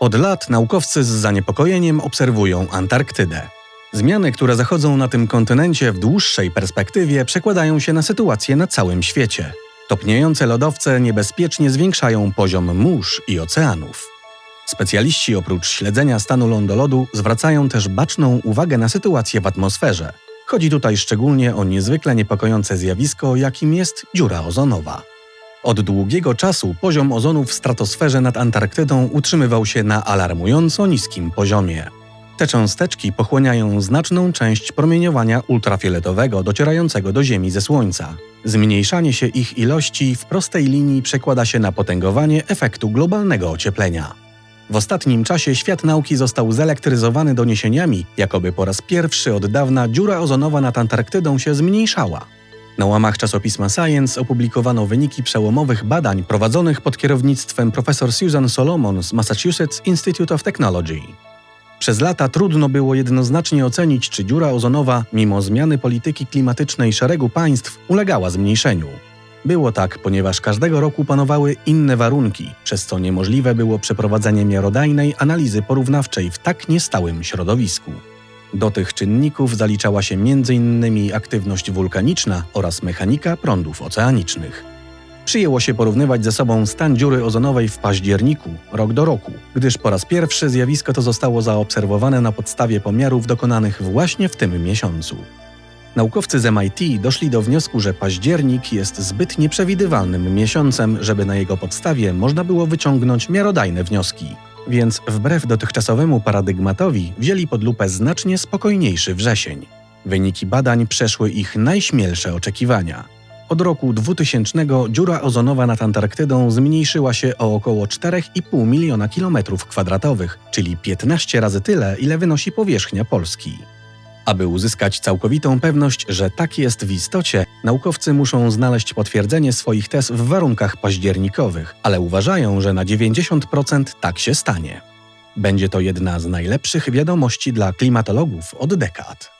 Od lat naukowcy z zaniepokojeniem obserwują Antarktydę. Zmiany, które zachodzą na tym kontynencie w dłuższej perspektywie, przekładają się na sytuację na całym świecie. Topniejące lodowce niebezpiecznie zwiększają poziom mórz i oceanów. Specjaliści oprócz śledzenia stanu lądolodu zwracają też baczną uwagę na sytuację w atmosferze. Chodzi tutaj szczególnie o niezwykle niepokojące zjawisko, jakim jest dziura ozonowa. Od długiego czasu poziom ozonu w stratosferze nad Antarktydą utrzymywał się na alarmująco niskim poziomie. Te cząsteczki pochłaniają znaczną część promieniowania ultrafioletowego docierającego do Ziemi ze Słońca. Zmniejszanie się ich ilości w prostej linii przekłada się na potęgowanie efektu globalnego ocieplenia. W ostatnim czasie świat nauki został zelektryzowany doniesieniami, jakoby po raz pierwszy od dawna dziura ozonowa nad Antarktydą się zmniejszała. Na łamach czasopisma Science opublikowano wyniki przełomowych badań prowadzonych pod kierownictwem profesor Susan Solomon z Massachusetts Institute of Technology. Przez lata trudno było jednoznacznie ocenić, czy dziura ozonowa, mimo zmiany polityki klimatycznej szeregu państw, ulegała zmniejszeniu. Było tak, ponieważ każdego roku panowały inne warunki, przez co niemożliwe było przeprowadzenie miarodajnej analizy porównawczej w tak niestałym środowisku. Do tych czynników zaliczała się m.in. aktywność wulkaniczna oraz mechanika prądów oceanicznych. Przyjęło się porównywać ze sobą stan dziury ozonowej w październiku, rok do roku, gdyż po raz pierwszy zjawisko to zostało zaobserwowane na podstawie pomiarów dokonanych właśnie w tym miesiącu. Naukowcy z MIT doszli do wniosku, że październik jest zbyt nieprzewidywalnym miesiącem, żeby na jego podstawie można było wyciągnąć miarodajne wnioski. Więc wbrew dotychczasowemu paradygmatowi wzięli pod lupę znacznie spokojniejszy wrzesień. Wyniki badań przeszły ich najśmielsze oczekiwania. Od roku 2000 dziura ozonowa nad Antarktydą zmniejszyła się o około 4,5 miliona kilometrów kwadratowych, czyli 15 razy tyle, ile wynosi powierzchnia Polski. Aby uzyskać całkowitą pewność, że tak jest w istocie, naukowcy muszą znaleźć potwierdzenie swoich tez w warunkach październikowych, ale uważają, że na 90% tak się stanie. Będzie to jedna z najlepszych wiadomości dla klimatologów od dekad.